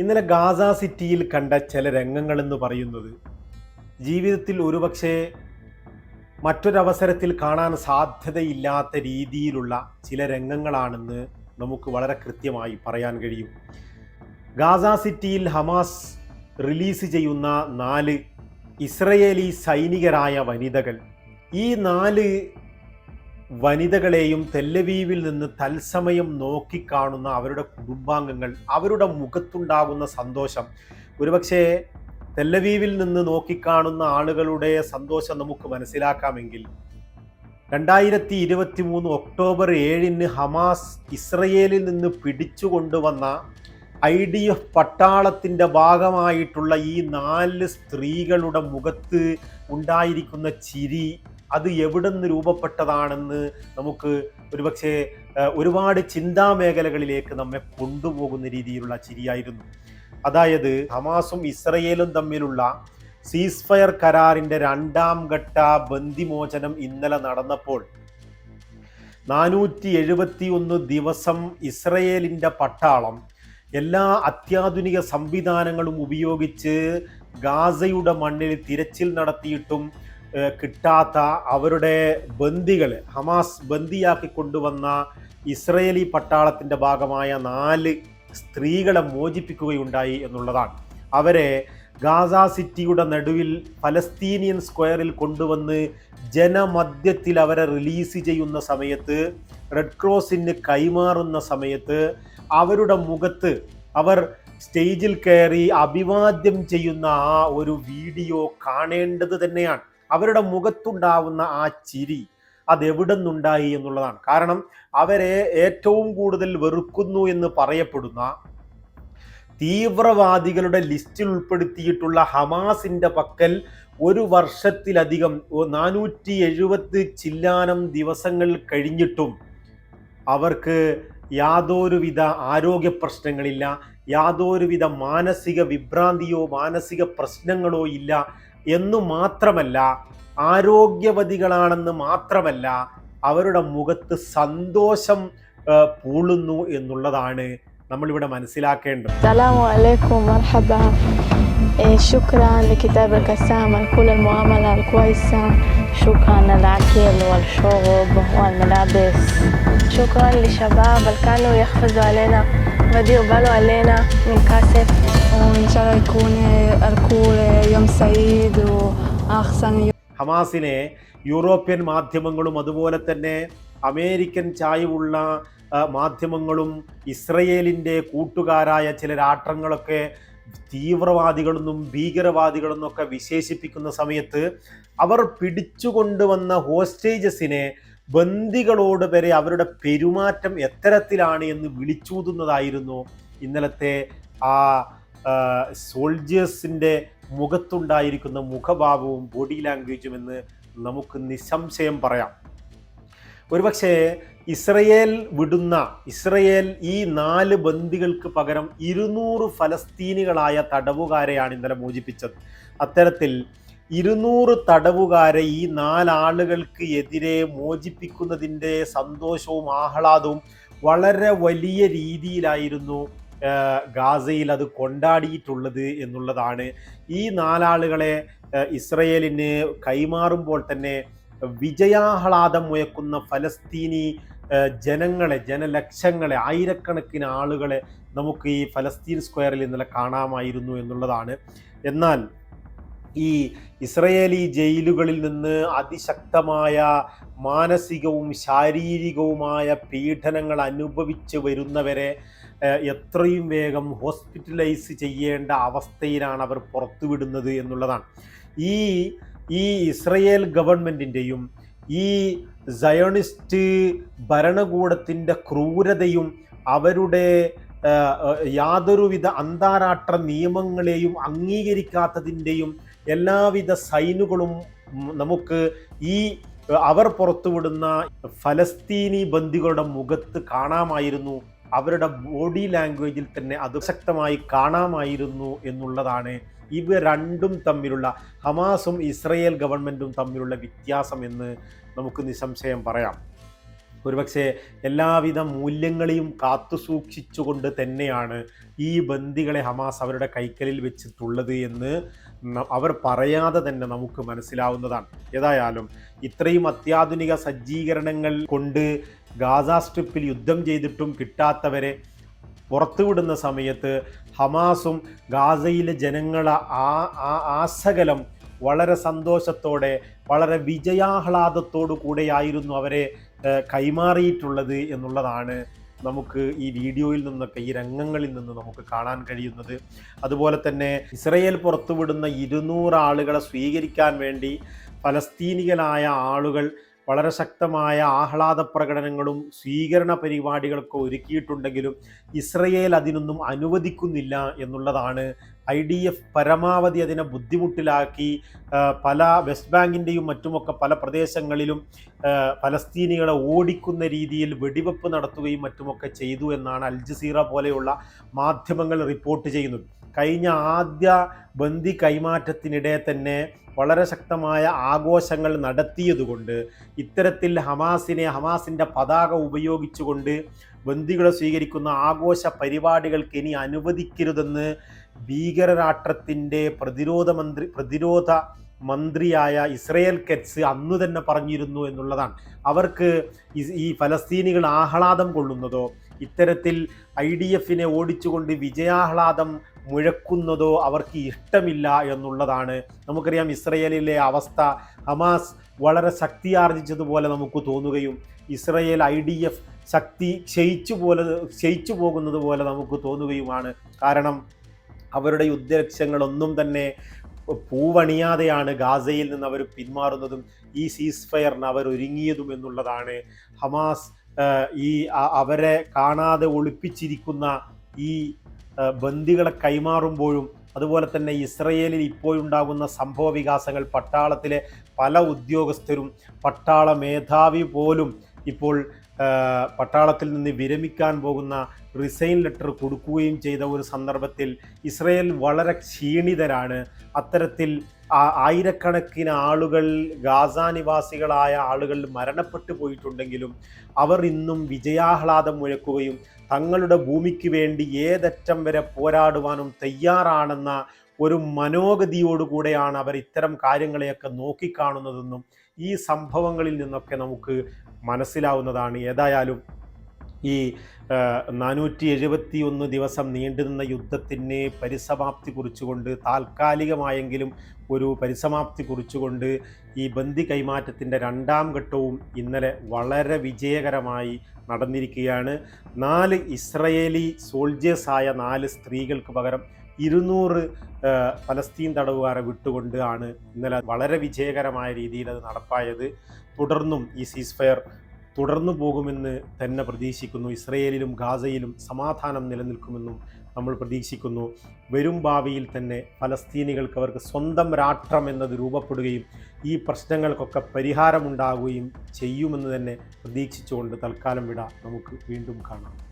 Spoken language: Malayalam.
ഇന്നലെ ഗാസ സിറ്റിയിൽ കണ്ട ചില രംഗങ്ങളെന്ന് പറയുന്നത് ജീവിതത്തിൽ ഒരുപക്ഷെ മറ്റൊരവസരത്തിൽ കാണാൻ സാധ്യതയില്ലാത്ത രീതിയിലുള്ള ചില രംഗങ്ങളാണെന്ന് നമുക്ക് വളരെ കൃത്യമായി പറയാൻ കഴിയും. ഗാസ സിറ്റിയിൽ ഹമാസ് റിലീസ് ചെയ്യുന്ന നാല് ഇസ്രയേലി സൈനികരായ വനിതകൾ. ഈ നാല് വനിതകളെയും തെല്ലവീവിൽ നിന്ന് തത്സമയം നോക്കിക്കാണുന്ന അവരുടെ കുടുംബാംഗങ്ങൾ അവരുടെ മുഖത്തുണ്ടാകുന്ന സന്തോഷം. ഒരുപക്ഷെ തെല്ലവീവിൽ നിന്ന് നോക്കിക്കാണുന്ന ആളുകളുടെ സന്തോഷം നമുക്ക് മനസ്സിലാക്കാമെങ്കിൽ രണ്ടായിരത്തി ഇരുപത്തി മൂന്ന് ഒക്ടോബർ ഏഴിന് ഹമാസ് ഇസ്രയേലിൽ നിന്ന് പിടിച്ചുകൊണ്ടുവന്ന ഐ ഡി എഫ് പട്ടാളത്തിന്റെ ഭാഗമായിട്ടുള്ള ഈ നാല് സ്ത്രീകളുടെ മുഖത്ത് ഉണ്ടായിരിക്കുന്ന ചിരി അത് എവിടെ നിന്ന് രൂപപ്പെട്ടതാണെന്ന് നമുക്ക് ഒരുപക്ഷെ ഒരുപാട് ചിന്താ മേഖലകളിലേക്ക് നമ്മെ കൊണ്ടുപോകുന്ന രീതിയിലുള്ള ചിരിയായിരുന്നു. അതായത് ഹമാസും ഇസ്രയേലും തമ്മിലുള്ള സീസ് ഫയർ കരാറിന്റെ രണ്ടാം ഘട്ട ബന്ദിമോചനം ഇന്നലെ നടന്നപ്പോൾ നാനൂറ്റി എഴുപത്തി ഒന്ന് ദിവസം ഇസ്രയേലിന്റെ പട്ടാളം എല്ലാ അത്യാധുനിക സംവിധാനങ്ങളും ഉപയോഗിച്ച് ഗാസയുടെ മണ്ണിൽ തിരച്ചിൽ നടത്തിയിട്ടും കിട്ടാത്ത അവരുടെ ബന്ദികൾ ഹമാസ് ബന്ദിയാക്കി കൊണ്ടുവന്ന ഇസ്രയേലി പട്ടാളത്തിന്റെ ഭാഗമായ നാല് സ്ത്രീകളെ മോചിപ്പിക്കുകയുണ്ടായി എന്നുള്ളതാണ്. അവരെ ഗാസ സിറ്റിയുടെ നടുവിൽ ഫലസ്തീനിയൻ സ്ക്വയറിൽ കൊണ്ടുവന്ന് ജനമധ്യത്തിൽ അവരെ റിലീസ് ചെയ്യുന്ന സമയത്ത് റെഡ് ക്രോസിന് കൈമാറുന്ന സമയത്ത് അവരുടെ മുഖത്ത് അവർ സ്റ്റേജിൽ കയറി അഭിവാദ്യം ചെയ്യുന്ന ആ ഒരു വീഡിയോ കാണേണ്ടത് തന്നെയാണ്. അവരുടെ മുഖത്തുണ്ടാവുന്ന ആ ചിരി അത് എവിടെ നിന്നുണ്ടായി എന്നുള്ളതാണ്. കാരണം അവരെ ഏറ്റവും കൂടുതൽ വെറുക്കുന്നു എന്ന് പറയപ്പെടുന്ന തീവ്രവാദികളുടെ ലിസ്റ്റിൽ ഉൾപ്പെടുത്തിയിട്ടുള്ള ഹമാസിന്റെ പക്കൽ ഒരു വർഷത്തിലധികം നാനൂറ്റി എഴുപത് ചില്ലാനം ദിവസങ്ങൾ കഴിഞ്ഞിട്ടും അവർക്ക് യാതൊരുവിധ ആരോഗ്യ പ്രശ്നങ്ങളില്ല യാതൊരുവിധ മാനസിക വിഭ്രാന്തിയോ മാനസിക പ്രശ്നങ്ങളോ ഇല്ല എന്നു മാത്രമല്ല ആരോഗ്യവതികളാണെന്ന് മാത്രമല്ല അവരുടെ മുഖത്ത് സന്തോഷം ആ, പൂളുന്നു എന്നുള്ളതാണ് നമ്മളിവിടെ മനസ്സിലാക്കേണ്ടത് السلام عليكم مرحبا إيه، شكرا لكتاب القسام على كل المعاملة الكويسة شكرا على الأكل والشرب والملابس شكرا لشباب اللي كانوا يحفظوا علينا وديروا بالوا علينا من كاسف وإن شاء الله يكون الكل يوم سعيد وأحسن يوم ഹമാസിനെ യൂറോപ്യൻ മാധ്യമങ്ങളും അതുപോലെ തന്നെ അമേരിക്കൻ ചായവുള്ള ആ, മാധ്യമങ്ങളും ഇസ്രയേലിൻ്റെ കൂട്ടുകാരായ ചില രാഷ്ട്രങ്ങളൊക്കെ തീവ്രവാദികളെന്നും ഭീകരവാദികളെന്നൊക്കെ വിശേഷിപ്പിക്കുന്ന സമയത്ത് അവർ പിടിച്ചുകൊണ്ടുവന്ന ഹോസ്റ്റേജസിനെ ബന്ദികളോട് വരെ അവരുടെ പെരുമാറ്റം എത്തരത്തിലാണ് എന്ന് വിളിച്ചൂതുന്നതായിരുന്നു ഇന്നലത്തെ ആ സോൾജേഴ്സിന്റെ മുഖത്തുണ്ടായിരിക്കുന്ന മുഖഭാവവും ബോഡി ലാംഗ്വേജും എന്ന് നമുക്ക് നിസ്സംശയം പറയാം. ഒരുപക്ഷെ ഇസ്രയേൽ വിടുന്ന ഇസ്രയേൽ ഈ നാല് ബന്ദികൾക്ക് പകരം ഇരുന്നൂറ് ഫലസ്തീനികളായ തടവുകാരെയാണ് ഇന്നലെ മോചിപ്പിച്ചത്. അത്തരത്തിൽ ഇരുന്നൂറ് തടവുകാരെ ഈ നാലാളുകൾക്ക് എതിരെ മോചിപ്പിക്കുന്നതിന്റെ സന്തോഷവും ആഹ്ലാദവും വളരെ വലിയ രീതിയിലായിരുന്നു ഗാസയിൽ അത് കൊണ്ടാടിയിട്ടുള്ളത് എന്നുള്ളതാണ്. ഈ നാലാളുകളെ ഇസ്രയേലിന് കൈമാറുമ്പോൾ തന്നെ വിജയാഹ്ലാദം മുയക്കുന്ന ഫലസ്തീനി ജനങ്ങളെ ജനലക്ഷങ്ങളെ ആയിരക്കണക്കിന് ആളുകളെ നമുക്ക് ഈ ഫലസ്തീൻ സ്ക്വയറിൽ ഇന്നലെ കാണാമായിരുന്നു എന്നുള്ളതാണ്. എന്നാൽ ഈ ഇസ്രയേലി ജയിലുകളിൽ നിന്ന് അതിശക്തമായ മാനസികവും ശാരീരികവുമായ പീഡനങ്ങൾ അനുഭവിച്ച് വരുന്നവരെ എത്രയും വേഗം ഹോസ്പിറ്റലൈസ് ചെയ്യേണ്ട അവസ്ഥയിലാണ് അവർ പുറത്തുവിടുന്നത് എന്നുള്ളതാണ്. ഈ ഈ ഇസ്രയേൽ ഗവൺമെന്റിന്റെയും ഈ സയോണിസ്റ്റ് ഭരണകൂടത്തിന്റെ ക്രൂരതയും അവരുടെ യാതൊരുവിധ അന്താരാഷ്ട്ര നിയമങ്ങളെയും അംഗീകരിക്കാത്തതിന്റെയും എല്ലാവിധ സൈനുകളും നമുക്ക് ഈ അവർ പുറത്തുവിടുന്ന ഫലസ്തീനി ബന്ദികളുടെ മുഖത്ത് കാണാമായിരുന്നു. അവരുടെ ബോഡി ലാംഗ്വേജിൽ തന്നെ അത് ശക്തമായി കാണാമായിരുന്നു എന്നുള്ളതാണ് ഇവ രണ്ടും തമ്മിലുള്ള ഹമാസും ഇസ്രയേൽ ഗവൺമെന്റും തമ്മിലുള്ള വ്യത്യാസം എന്ന് നമുക്ക് നിസ്സംശയം പറയാം. ഒരുപക്ഷെ എല്ലാവിധ മൂല്യങ്ങളെയും കാത്തു സൂക്ഷിച്ചുകൊണ്ട് തന്നെയാണ് ഈ ബന്ദികളെ ഹമാസ് അവരുടെ കൈക്കലിൽ വെച്ചിട്ടുള്ളത് എന്ന് അവർ പറയാതെ തന്നെ നമുക്ക് മനസ്സിലാവുന്നതാണ്. ഏതായാലും ഇത്രയും അത്യാധുനിക സജ്ജീകരണങ്ങൾ കൊണ്ട് ഗാസ സ്ട്രിപ്പിൽ യുദ്ധം ചെയ്തിട്ടും കിട്ടാത്തവരെ പുറത്തുവിടുന്ന സമയത്ത് ഹമാസും ഗാസയിലെ ജനങ്ങളെ ആ ആസകലം വളരെ സന്തോഷത്തോടെ വളരെ വിജയാഹ്ലാദത്തോടു കൂടെയായിരുന്നു അവരെ കൈമാറിയിട്ടുള്ളത് എന്നുള്ളതാണ് നമുക്ക് ഈ വീഡിയോയിൽ നിന്നൊക്കെ ഈ രംഗങ്ങളിൽ നിന്ന് നമുക്ക് കാണാൻ കഴിയുന്നത്. അതുപോലെ തന്നെ ഇസ്രയേൽ പുറത്തുവിടുന്ന ഇരുന്നൂറ് ആളുകളെ സ്വീകരിക്കാൻ വേണ്ടി ഫലസ്തീനികളായ ആളുകൾ വളരെ ശക്തമായ ആഹ്ലാദ പ്രകടനങ്ങളും സ്വീകരണ പരിപാടികളൊക്കെ ഒരുക്കിയിട്ടുണ്ടെങ്കിലും ഇസ്രയേൽ അതിനൊന്നും അനുവദിക്കുന്നില്ല എന്നുള്ളതാണ് ഐ ഡി എഫ് പരമാവധി അതിനെ ബുദ്ധിമുട്ടിലാക്കി പല വെസ്റ്റ് ബാങ്കിന്റെയും മറ്റുമൊക്കെ പല പ്രദേശങ്ങളിലും ഫലസ്തീനികളെ ഓടിക്കുന്ന രീതിയിൽ വെടിവെപ്പ് നടത്തുകയും മറ്റുമൊക്കെ ചെയ്തു എന്നാണ് അൽ ജസീറ പോലെയുള്ള മാധ്യമങ്ങൾ റിപ്പോർട്ട് ചെയ്യുന്നത്. കഴിഞ്ഞ ആദ്യ ബന്ദി കൈമാറ്റത്തിനിടെ തന്നെ വളരെ ശക്തമായ ആഘോഷങ്ങൾ നടത്തിയതുകൊണ്ട് ഇത്തരത്തിൽ ഹമാസിനെ ഹമാസിന്റെ പതാക ഉപയോഗിച്ചുകൊണ്ട് ബന്ദികളെ സ്വീകരിക്കുന്ന ആഘോഷ പരിപാടികൾക്ക് ഇനി അനുവദിക്കരുതെന്ന് ഭീകരരാഷ്ട്രത്തിന്റെ പ്രതിരോധ മന്ത്രി പ്രതിരോധ മന്ത്രിയായ ഇസ്രയേൽ കെറ്റ്സ് അന്നു തന്നെ പറഞ്ഞിരുന്നു എന്നുള്ളതാണ്. അവർക്ക് ഈ- ഫലസ്തീനികൾ ആഹ്ലാദം കൊള്ളുന്നതോ ഇത്തരത്തിൽ ഐ ഡി എഫിനെ ഓടിച്ചുകൊണ്ട് വിജയാഹ്ലാദം മുഴക്കുന്നതോ അവർക്ക് ഇഷ്ടമില്ല എന്നുള്ളതാണ്. നമുക്കറിയാം ഇസ്രയേലിലെ അവസ്ഥ. ഹമാസ് വളരെ ശക്തിയാർജിച്ചതുപോലെ നമുക്ക് തോന്നുകയും ഇസ്രയേൽ ഐ ഡി എഫ് ശക്തി ക്ഷയിച്ചു പോലെ ക്ഷയിച്ചു പോകുന്നത് പോലെ നമുക്ക് തോന്നുകയുമാണ്. കാരണം അവരുടെ യുദ്ധലക്ഷ്യങ്ങളൊന്നും തന്നെ പൂവണിയാതെയാണ് ഗാസയിൽ നിന്ന് അവർ പിന്മാറുന്നതും ഈ സീസ് ഫയറിന് അവർ ഒരുങ്ങിയതും എന്നുള്ളതാണ്. ഹമാസ് ഈ അവരെ കാണാതെ ഒളിപ്പിച്ചിരിക്കുന്ന ഈ ബന്ദികളെ കൈമാറുമ്പോഴും അതുപോലെ തന്നെ ഇസ്രയേലിൽ ഇപ്പോഴുണ്ടാകുന്ന സംഭവ വികാസങ്ങൾ പട്ടാളത്തിലെ പല ഉദ്യോഗസ്ഥരും പട്ടാള മേധാവി പോലും ഇപ്പോൾ പട്ടാളത്തിൽ നിന്ന് വിരമിക്കാൻ പോകുന്ന റിസൈൻ ലെറ്റർ കൊടുക്കുകയും ചെയ്ത ഒരു സന്ദർഭത്തിൽ ഇസ്രയേൽ വളരെ ക്ഷീണിതരാണ്. അത്തരത്തിൽ ആയിരക്കണക്കിന് ആളുകൾ ഗാസ നിവാസികളായ ആളുകൾ മരണപ്പെട്ടു പോയിട്ടുണ്ടെങ്കിലും അവർ ഇന്നും വിജയാഹ്ലാദം മുഴക്കുകയും തങ്ങളുടെ ഭൂമിക്ക് വേണ്ടി ഏതറ്റം വരെ പോരാടുവാനും തയ്യാറാണെന്ന ഒരു മനോഗതിയോടുകൂടെയാണ് അവർ ഇത്തരം കാര്യങ്ങളെയൊക്കെ നോക്കിക്കാണുന്നതെന്നും ഈ സംഭവങ്ങളിൽ നിന്നൊക്കെ നമുക്ക് മനസ്സിലാവുന്നതാണ്. ഏതായാലും ഈ നാനൂറ്റി എഴുപത്തി ഒന്ന് ദിവസം നീണ്ടുനിന്ന യുദ്ധത്തിന് പരിസമാപ്തി കുറിച്ചുകൊണ്ട് താൽക്കാലികമായെങ്കിലും ഒരു പരിസമാപ്തി കുറിച്ചുകൊണ്ട് ഈ ബന്ദി കൈമാറ്റത്തിന്റെ രണ്ടാം ഘട്ടവും ഇന്നലെ വളരെ വിജയകരമായി നടന്നിരിക്കുകയാണ്. നാല് ഇസ്രയേലി സോൾജേഴ്സായ നാല് സ്ത്രീകൾക്ക് പകരം ഇരുന്നൂറ് ഫലസ്തീൻ തടവുകാരെ വിട്ടുകൊണ്ട് ആണ് ഇന്നലെ വളരെ വിജയകരമായ രീതിയിൽ അത് നടപ്പായത്. തുടർന്നും ഈ സീസ് ഫയർ തുടർന്നു പോകുമെന്ന് തന്നെ പ്രതീക്ഷിക്കുന്നു. ഇസ്രയേലിലും ഗാസയിലും സമാധാനം നിലനിൽക്കുമെന്നും നമ്മൾ പ്രതീക്ഷിക്കുന്നു. വരും ഭാവിയിൽ തന്നെ ഫലസ്തീനികൾക്ക് അവർക്ക് സ്വന്തം രാഷ്ട്രം എന്നത് രൂപപ്പെടുകയും ഈ പ്രശ്നങ്ങൾക്കൊക്കെ പരിഹാരമുണ്ടാകുകയും ചെയ്യുമെന്ന് തന്നെ പ്രതീക്ഷിച്ചുകൊണ്ട് തൽക്കാലം വിട നമുക്ക് വീണ്ടും കാണാം.